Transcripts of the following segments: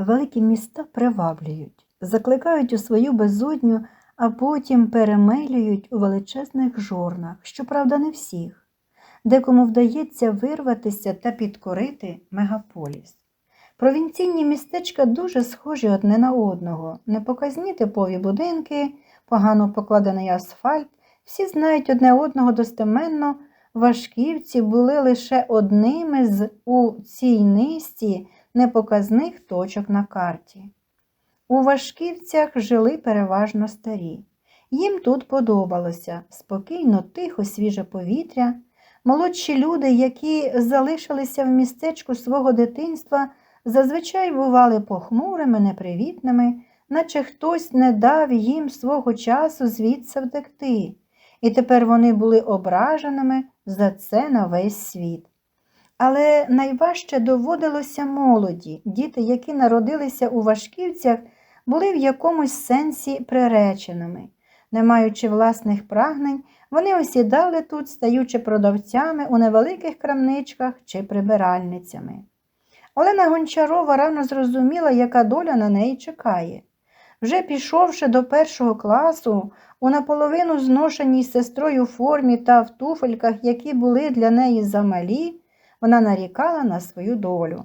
Великі міста приваблюють, закликають у свою безодню, а потім перемелюють у величезних жорнах, щоправда, не всіх. Декому вдається вирватися та підкорити мегаполіс. Провінційні містечка дуже схожі одне на одного, непоказні типові будинки, погано покладений асфальт, всі знають одне одного достеменно, важківці були лише одними з у цій низці непоказних точок на карті. У Вашківцях жили переважно старі. Їм тут подобалося спокійно, тихо, свіже повітря. Молодші люди, які залишилися в містечку свого дитинства, зазвичай бували похмурими, непривітними, наче хтось не дав їм свого часу звідси втекти, і тепер вони були ображеними за це на весь світ. Але найважче доводилося молоді. Діти, які народилися у Вашківцях, були в якомусь сенсі приреченими. Не маючи власних прагнень, вони осідали тут, стаючи продавцями у невеликих крамничках чи прибиральницями. Олена Гончарова рано зрозуміла, яка доля на неї чекає. Вже пішовши до першого класу, у наполовину зношеній сестрою формі та в туфельках, які були для неї замалі, вона нарікала на свою долю.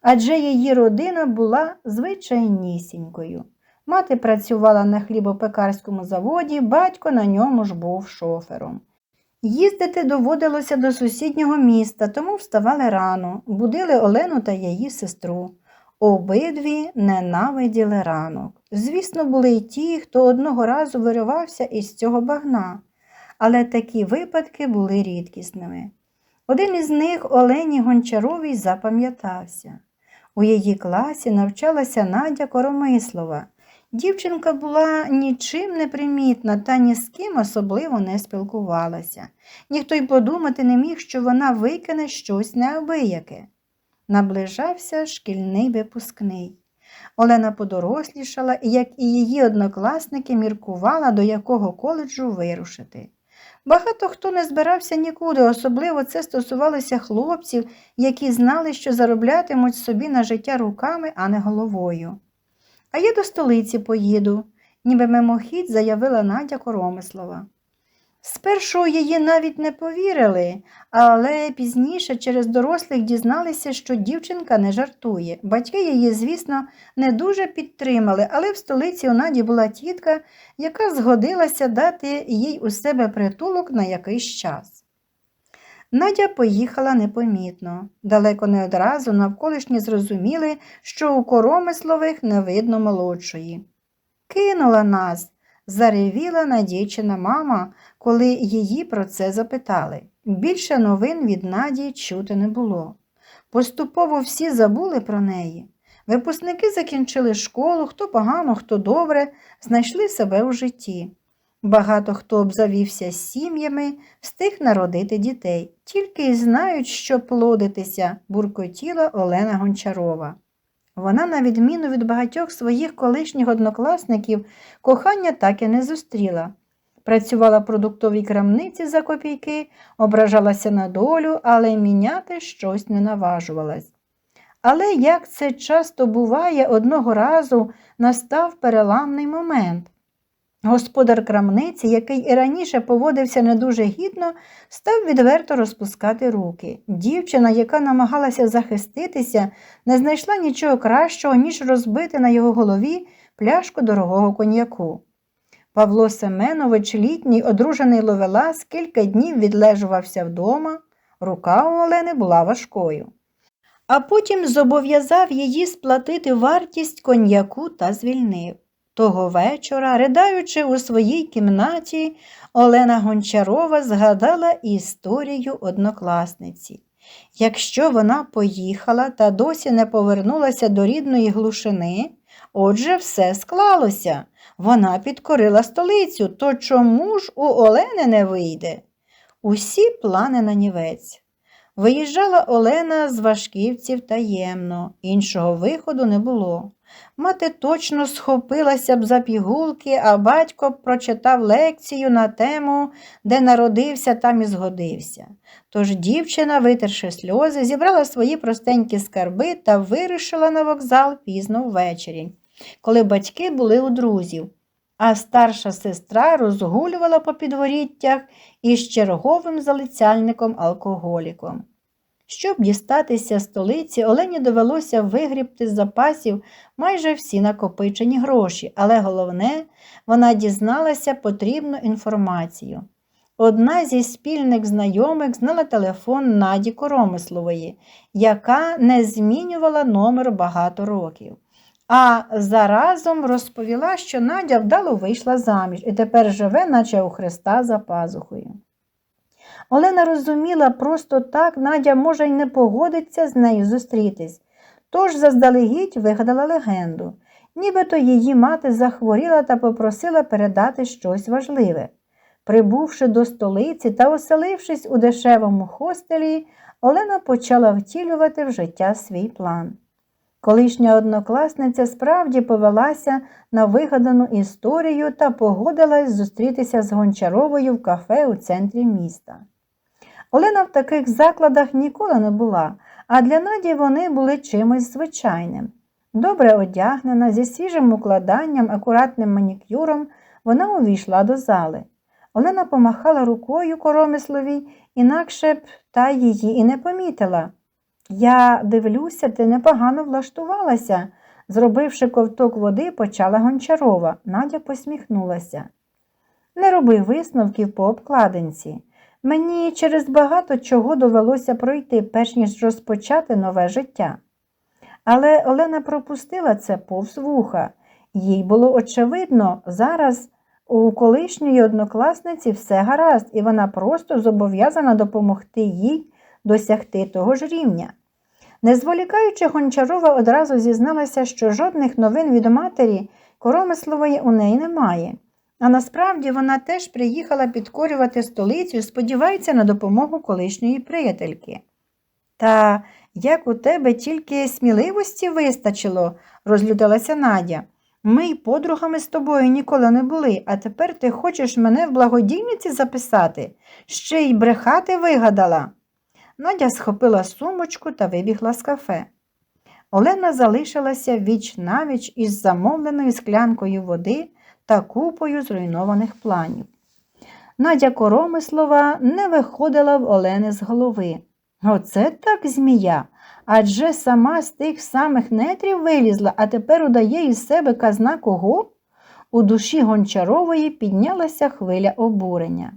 Адже її родина була звичайнісінькою. Мати працювала на хлібопекарському заводі, батько на ньому ж був шофером. Їздити доводилося до сусіднього міста, тому вставали рано, будили Олену та її сестру. Обидві ненавиділи ранок. Звісно, були й ті, хто одного разу виривався із цього багна, але такі випадки були рідкісними. Один із них Олені Гончаровій запам'ятався. У її класі навчалася Надя Коромислова. Дівчинка була нічим не примітна та ні з ким особливо не спілкувалася. Ніхто й подумати не міг, що вона викине щось неабияке. Наближався шкільний випускний. Олена подорослішала і, як і її однокласники, міркувала, до якого коледжу вирушити. Багато хто не збирався нікуди, особливо це стосувалося хлопців, які знали, що зароблятимуть собі на життя руками, а не головою. А я до столиці поїду, ніби мимохідь заявила Надя Коромислова. Спершу її навіть не повірили, але пізніше через дорослих дізналися, що дівчинка не жартує. Батьки її, звісно, не дуже підтримали, але в столиці у Наді була тітка, яка згодилася дати їй у себе притулок на якийсь час. Надя поїхала непомітно. Далеко не одразу навколишні зрозуміли, що у коромислових не видно молодшої. Кинула нас, заревіла надійчина мама, коли її про це запитали. Більше новин від Наді чути не було. Поступово всі забули про неї. Випускники закінчили школу, хто погано, хто добре, знайшли себе у житті. Багато хто обзавівся сім'ями, встиг народити дітей, тільки й знають, що плодитися, буркотіла Олена Гончарова. Вона, на відміну від багатьох своїх колишніх однокласників, кохання так і не зустріла. Працювала в продуктовій крамниці за копійки, ображалася на долю, але міняти щось не наважувалась. Але, як це часто буває, одного разу настав переламний момент. Господар крамниці, який і раніше поводився не дуже гідно, став відверто розпускати руки. Дівчина, яка намагалася захиститися, не знайшла нічого кращого, ніж розбити на його голові пляшку дорогого коньяку. Павло Семенович, літній, одружений ловелас, кілька днів відлежувався вдома, рука у Олени була важкою. А потім зобов'язав її сплатити вартість коньяку та звільнив. Того вечора, ридаючи у своїй кімнаті, Олена Гончарова згадала історію однокласниці. Якщо вона поїхала та досі не повернулася до рідної глушини, отже, все склалося. Вона підкорила столицю, то чому ж у Олени не вийде? Усі плани на нівець. Виїжджала Олена з Вашківців таємно, іншого виходу не було. Мати точно схопилася б за пігулки, а батько б прочитав лекцію на тему, де народився, там і згодився. Тож дівчина, витерши сльози, зібрала свої простенькі скарби та вирушила на вокзал пізно ввечері, коли батьки були у друзів, а старша сестра розгулювала по підворіттях із черговим залицяльником-алкоголіком. Щоб дістатися столиці, Олені довелося вигрібти з запасів майже всі накопичені гроші, але головне, вона дізналася потрібну інформацію. Одна зі спільних знайомих знала телефон Наді Коромислової, яка не змінювала номер багато років. А заразом розповіла, що Надя вдало вийшла заміж і тепер живе, наче у Христа за пазухою. Олена розуміла, просто так Надя може й не погодиться з нею зустрітись, тож заздалегідь вигадала легенду, нібито її мати захворіла та попросила передати щось важливе. Прибувши до столиці та оселившись у дешевому хостелі, Олена почала втілювати в життя свій план. Колишня однокласниця справді повелася на вигадану історію та погодилась зустрітися з Гончаровою в кафе у центрі міста. Олена в таких закладах ніколи не була, а для Наді вони були чимось звичайним. Добре одягнена, зі свіжим укладанням, акуратним манікюром, вона увійшла до зали. Олена помахала рукою коромисловій, інакше б та її і не помітила. Я дивлюся, ти непогано влаштувалася. Зробивши ковток води, почала Гончарова. Надя посміхнулася. Не роби висновків по обкладинці. Мені через багато чого довелося пройти, перш ніж розпочати нове життя. Але Олена пропустила це повз вуха. Їй було очевидно, зараз у колишньої однокласниці все гаразд, і вона просто зобов'язана допомогти їй досягти того ж рівня. Не зволікаючи, Гончарова одразу зізналася, що жодних новин від матері Коромислової у неї немає. А насправді вона теж приїхала підкорювати столицю сподівається на допомогу колишньої приятельки. Та як у тебе тільки сміливості вистачило, розлютилася Надя. Ми й подругами з тобою ніколи не були, а тепер ти хочеш мене в благодійниці записати, ще й брехати вигадала. Надя схопила сумочку та вибігла з кафе. Олена залишилася віч навіч із замовленою склянкою води та купою зруйнованих планів. Надя Коромислова не виходила в Олени з голови. Оце так змія. Адже сама з тих самих нетрів вилізла, а тепер удає із себе казна кого? У душі Гончарової піднялася хвиля обурення.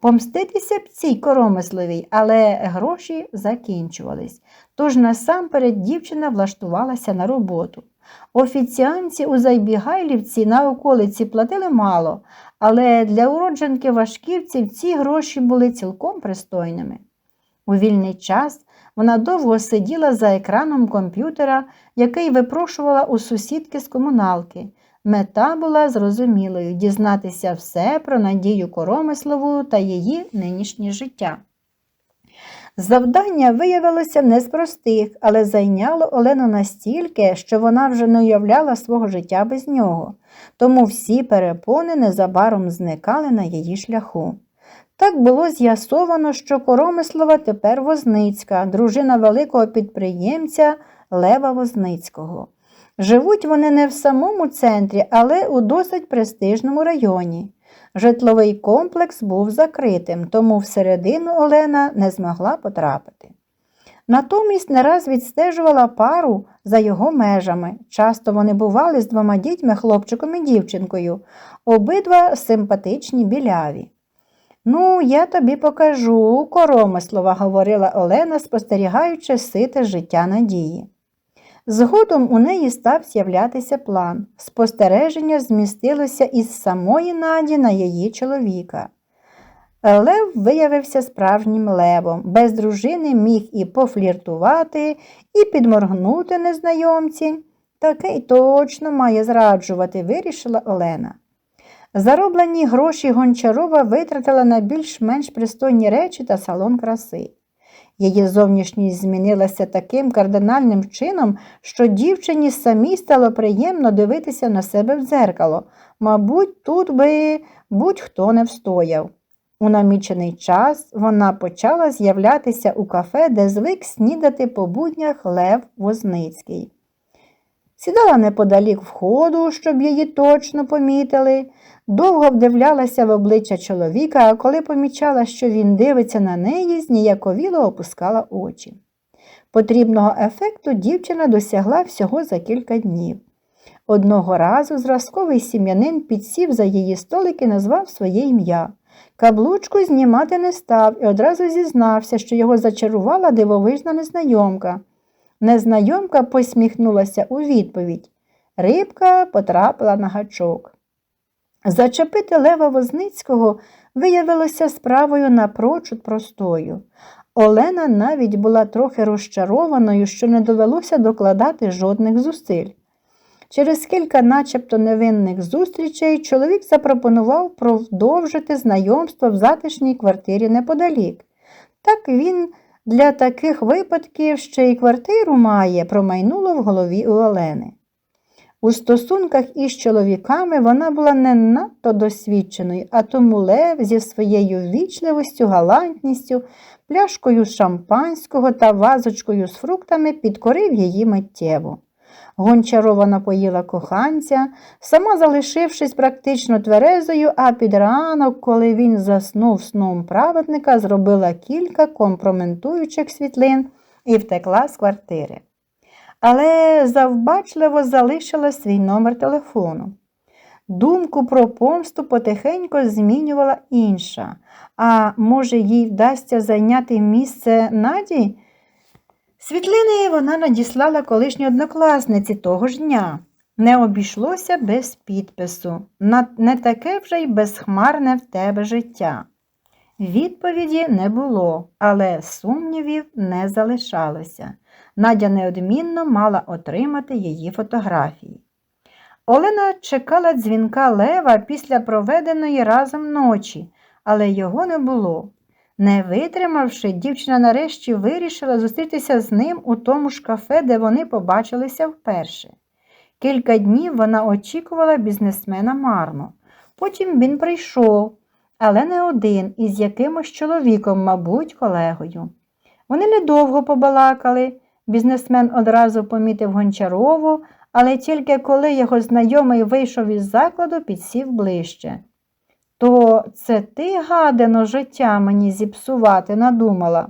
Помститися б цій коромисливій, але гроші закінчувались. Тож насамперед дівчина влаштувалася на роботу. Офіціанці у Зайбігайлівці на околиці платили мало, але для уродженки Вашківців ці гроші були цілком пристойними. У вільний час вона довго сиділа за екраном комп'ютера, який випрошувала у сусідки з комуналки. Мета була зрозумілою дізнатися все про Надію Коромислову та її нинішнє життя. Завдання виявилося не з простих, але зайняло Олену настільки, що вона вже не уявляла свого життя без нього, тому всі перепони незабаром зникали на її шляху. Так було з'ясовано, що Коромислова тепер Возницька, дружина великого підприємця Лева Возницького. Живуть вони не в самому центрі, але у досить престижному районі. Житловий комплекс був закритим, тому всередину Олена не змогла потрапити. Натомість не раз відстежувала пару за його межами. Часто вони бували з двома дітьми, хлопчиком і дівчинкою, обидва симпатичні біляві. Ну, я тобі покажу, коромислова, говорила Олена, спостерігаючи сите життя надії. Згодом у неї став з'являтися план. Спостереження змістилося із самої наді на її чоловіка. Лев виявився справжнім левом, без дружини міг і пофліртувати, і підморгнути незнайомці. Такий точно має зраджувати, вирішила Олена. Зароблені гроші Гончарова витратила на більш-менш пристойні речі та салон краси. Її зовнішність змінилася таким кардинальним чином, що дівчині самій стало приємно дивитися на себе в дзеркало. Мабуть, тут би будь-хто не встояв. У намічений час вона почала з'являтися у кафе, де звик снідати по буднях Лев Возницький. Сідала неподалік входу, щоб її точно помітили, довго вдивлялася в обличчя чоловіка, а коли помічала, що він дивиться на неї, зніяковіло опускала очі. Потрібного ефекту дівчина досягла всього за кілька днів. Одного разу зразковий сім'янин підсів за її столик і назвав своє ім'я. Каблучку знімати не став і одразу зізнався, що його зачарувала дивовижна незнайомка. Незнайомка посміхнулася у відповідь. Рибка потрапила на гачок. Зачепити Лева Возницького виявилося справою напрочуд простою. Олена навіть була трохи розчарованою, що не довелося докладати жодних зусиль. Через кілька начебто невинних зустрічей чоловік запропонував продовжити знайомство в затишній квартирі неподалік. Так він для таких випадків ще й квартиру має, промайнуло в голові у Олени. У стосунках із чоловіками вона була не надто досвідченою, а тому Лев зі своєю вічливістю, галантністю, пляшкою шампанського та вазочкою з фруктами підкорив її миттєво. Гончарова напоїла коханця, сама залишившись практично тверезою, а під ранок, коли він заснув сном праведника, зробила кілька компроментуючих світлин і втекла з квартири. Але завбачливо залишила свій номер телефону. Думку про помсту потихеньку змінювала інша, а може, їй вдасться зайняти місце Наді? Світлини вона надіслала колишній однокласниці того ж дня. Не обійшлося без підпису. Не таке вже й безхмарне в тебе життя. Відповіді не було, але сумнівів не залишалося. Надя неодмінно мала отримати її фотографії. Олена чекала дзвінка Лева після проведеної разом ночі, але його не було. Не витримавши, дівчина нарешті вирішила зустрітися з ним у тому ж кафе, де вони побачилися вперше. Кілька днів вона очікувала бізнесмена марно. Потім він прийшов, але не один, із якимось чоловіком, мабуть, колегою. Вони недовго побалакали. Бізнесмен одразу помітив Гончарову, але тільки коли його знайомий вийшов із закладу, підсів ближче. То це ти, гадено, життя мені зіпсувати надумала.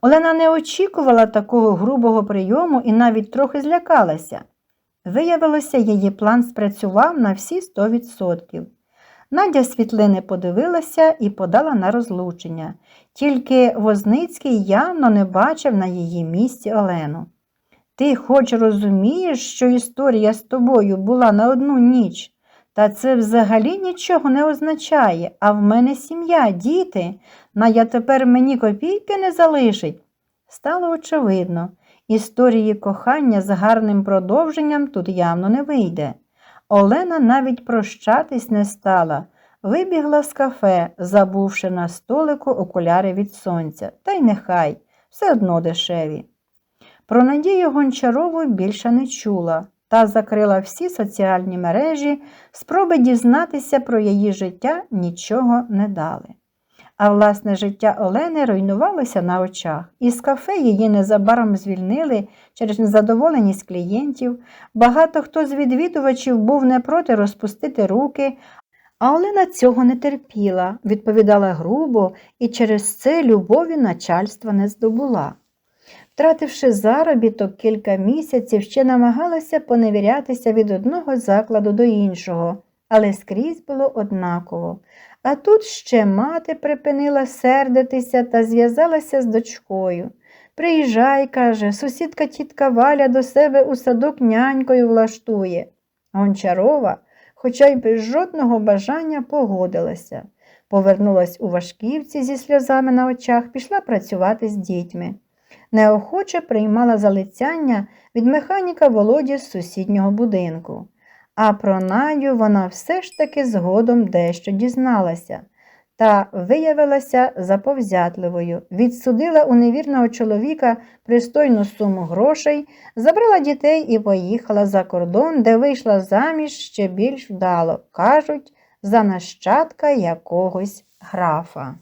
Олена не очікувала такого грубого прийому і навіть трохи злякалася. Виявилося, її план спрацював на всі сто відсотків. Надя світлини подивилася і подала на розлучення, тільки Возницький явно не бачив на її місці Олену. Ти хоч розумієш, що історія з тобою була на одну ніч, та це взагалі нічого не означає, а в мене сім'я, діти, на я тепер мені копійки не залишить. Стало очевидно, історії кохання з гарним продовженням тут явно не вийде. Олена навіть прощатись не стала, вибігла з кафе, забувши на столику окуляри від сонця, та й нехай, все одно дешеві. Про Надію Гончарову більше не чула та закрила всі соціальні мережі, спроби дізнатися про її життя нічого не дали. А власне життя Олени руйнувалося на очах. Із кафе її незабаром звільнили через незадоволеність клієнтів. Багато хто з відвідувачів був не проти розпустити руки, а Олена цього не терпіла, відповідала грубо і через це любові начальства не здобула. Втративши заробіток кілька місяців, ще намагалася поневірятися від одного закладу до іншого, але скрізь було однаково. А тут ще мати припинила сердитися та зв'язалася з дочкою. Приїжджай, каже, сусідка тітка Валя до себе у садок нянькою влаштує. Гончарова, хоча й без жодного бажання погодилася. Повернулась у Вашківці зі сльозами на очах, пішла працювати з дітьми неохоче приймала залицяння від механіка Володі з сусіднього будинку. А про Надю вона все ж таки згодом дещо дізналася. та виявилася заповзятливою, відсудила у невірного чоловіка пристойну суму грошей, забрала дітей і поїхала за кордон, де вийшла заміж ще більш вдало, кажуть, за нащадка якогось графа.